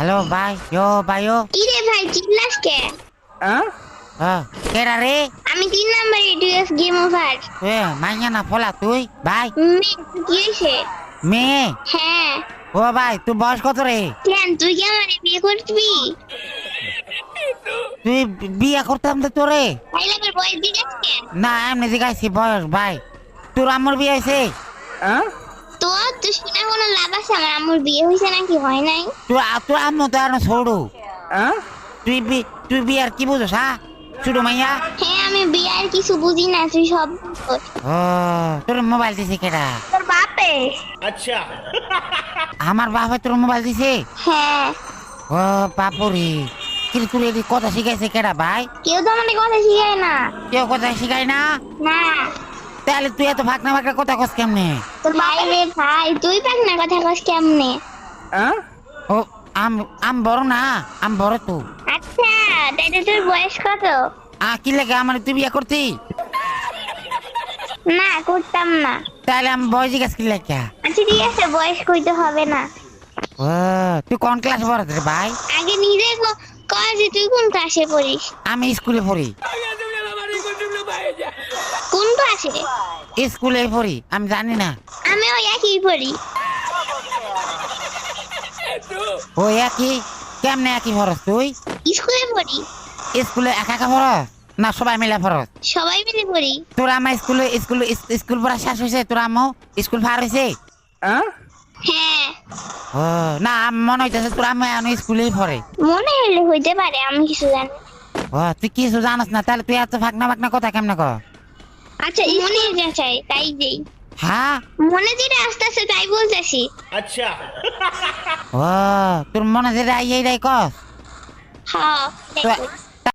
Hello ভাই ইয়ো ভাই ও। কি রে ভাই চিল্লাস কে? হ্যাঁ কেডা রে আমি তিন নাম্বার ইডিএস গেম ওভার। এ মাইয়া না ফলা তুই ভাই। মেয়ে কি হয়েছে? মেয়ে? হ্যাঁ। ও ভাই তুই বয়স কত রে? কেন তুই কি আমার বিয়ে করবি? তুই বিয়ে করতাম তো তোরে। না এমনি জিগাইছি বয়স ভাই। তোর আমার বিয়ে হয়েছে? তো তুই শুনে কোনো লাভ আছে? আমার আম্মুর বিয়ে হয়েছে নাকি? হয় নাই। তুই আম্মু তো আর ছোড়ু। তুই বি- তুই বিয়ার কি বুঝোস হ্যাঁ ছোট মাইয়া? হ্যাঁ আমি বিয়ে আর কিছু বুঝি না তুই সব ও তোর মোবাইল দিছে কেডা? তোর বাপে? আমার বাবা তোর মোবাইল দিছে? হ্যাঁ। ও বাপুরি। কিন্তু তোর এদি কথা শিখাইছে কেডা ভাই? কেউ তো আমাদের কথা শিখায় না। কেউ কথা শিখায় না? না। তাহলে তুই এত ফাঁকনা ফাঁকনা কথা কস কেমনে? তোর ভাই রে ভাই তুই পাক না কথা কস কেমনে? ও আম আম বড় না আম বড় তো। আচ্ছা তাইলে তোর বয়স কত? আ কি লাগে আমার তুই বিয়ে করতি? না করতাম না। তাহলে আমি বয়স জিজ্ঞাসা কি লাগে? আচ্ছা ঠিক আছে বয়স কইতে হবে না। ও তুই কোন ক্লাস পড়াস রে ভাই? আগে নিজে কয় যে তুই কোন ক্লাসে পড়িস? আমি স্কুলে পড়ি। ক্লাসে স্কুলে পড়ি আমি জানি না। আমি ওই একই পড়ি। ও একই? কেমনে একই ফরস তুই? স্কুলে পড়ি। স্কুলে একা একা ফরস না সবাই মিলে ফরস সবাই মিলে পড়ি। তোর আমার স্কুলে স্কুল স্কুল পড়া শেষ হয়েছে? তোর আম্মু স্কুল পার হয়েছে? হ্যাঁ? ও না মনে হইতেছে তোর আম্মু এখন স্কুলেই পড়ে। মনে হলে হইতে পারে আমি কিছু জানি। ও তুই কিছু জানাস না তাহলে তুই এত ফাঁকনা ফাঁকনা কথা কেমনে কর আচ্ছা মনে যাচাই তাই দেই হ্যাঁ। মনে যেটা আস্তে আস্তে তাই বলতেছি। ও তোর মনে যেটা আই এইটাই কস। হ্যাঁ।